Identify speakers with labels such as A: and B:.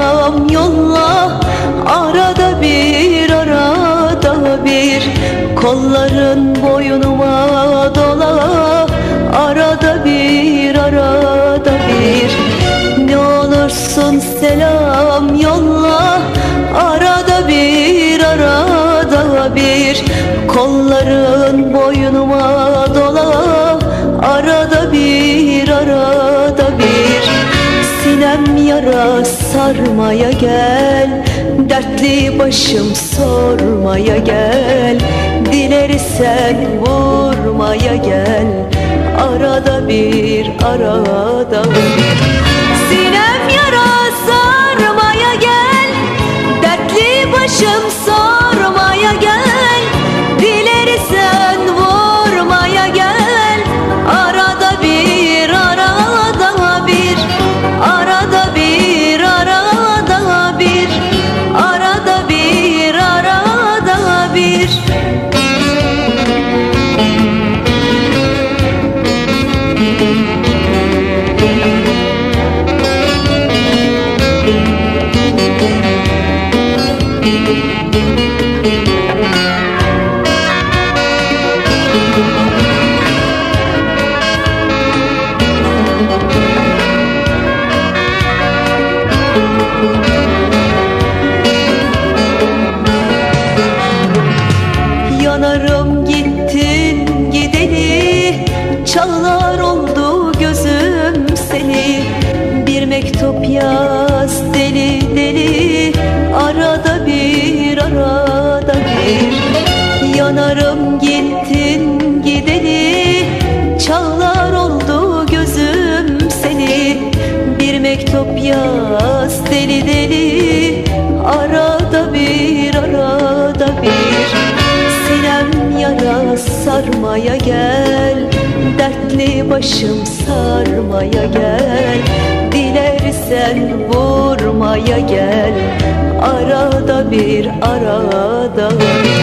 A: Selam yolla. Arada bir arada bir. Kolların boynuma dola. Arada bir arada bir. Ne olursun selam yolla. Arada bir arada bir. Kolların boynuma dola. Arada bir arada Sinem yara sarmaya gel Dertli başım sormaya gel. Dilersen vurmaya gel Arada bir arada Sinem yara sarmaya gel Dertli başım sormaya Thank you. Yaz deli deli Arada bir arada bir. Sinem yara sarmaya gel Dertli başım sarmaya gel. Dilersen vurmaya gel Arada bir arada bir